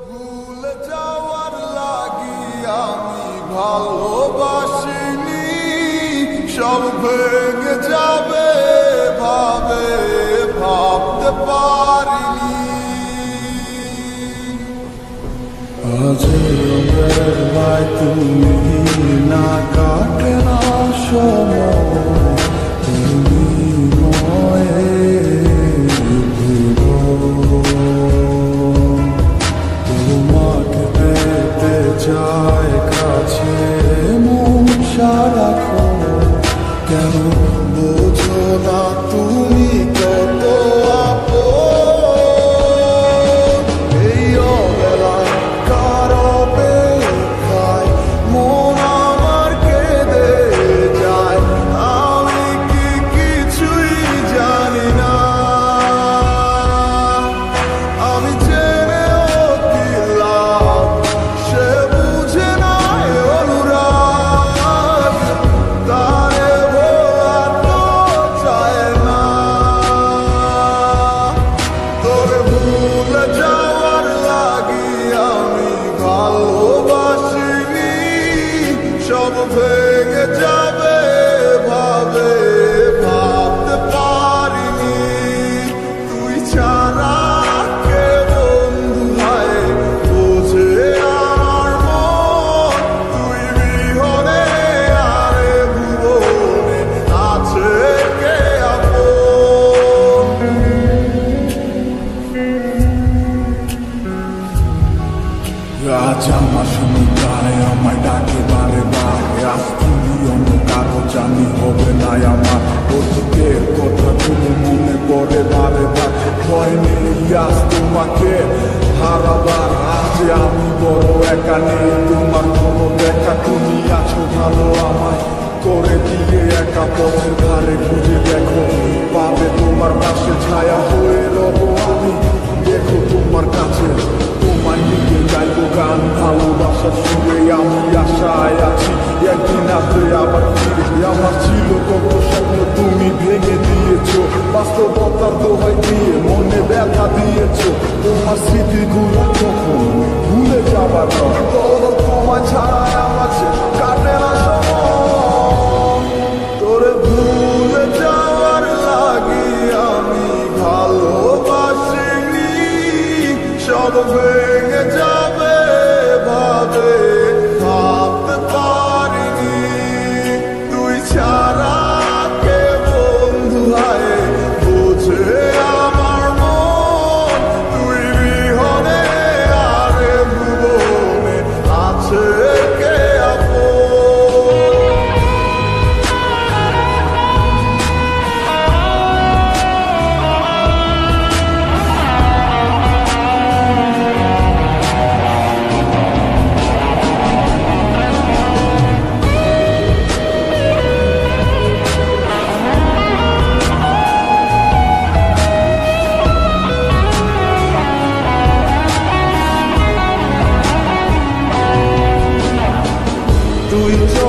ভুলে যাওয়ার লাগি আমি ভালোবাসিনি সব আজ আমার সমুদ্রায় আমায় ডাকে বারে বারে। আজ তুমি অন্য কারও জানি হবে না আমার। অতীতের কথাগুলো মনে পড়ে বারে বার। ভয় নেই আজ তোমাকে হারাবার। আজ আমি বড় একা নেই, তোমার কোনো দেখা। তুমি আছো ভালো আমায় করে দিয়ে একা পথের ধারে খুঁজে দেখো। পাবে তোমার পাশে ছায়া হয়ে দোহাই দিয়ে মনে ব্যথা দিয়েছ তোমার স্মৃতিগুলো যখন ভুলে যাবার তোর ছাড়া কাটে না তোরে ভুলে আমি আছে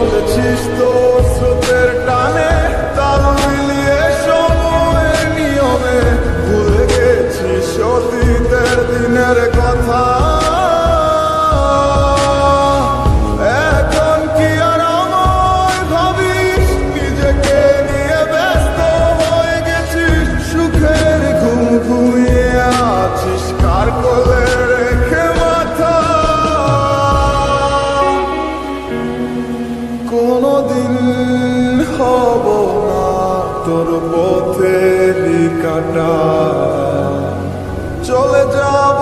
তুই চলেছিস তোর স্রোতের টানে তাল মিলিয়ে সময়ের নিয়মে ভুলে গেছিস অতীতের দিনের কথা তোর পথে কাটা চলে যাব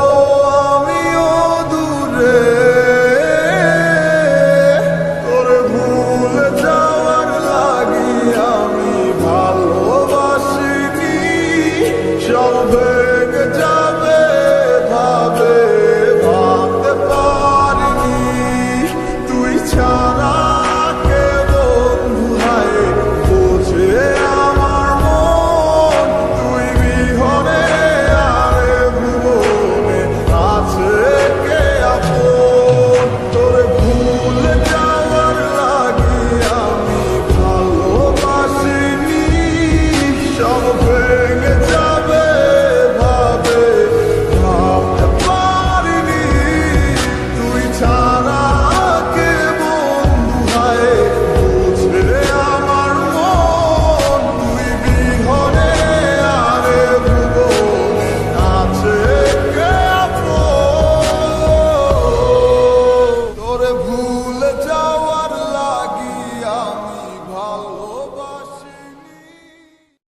over.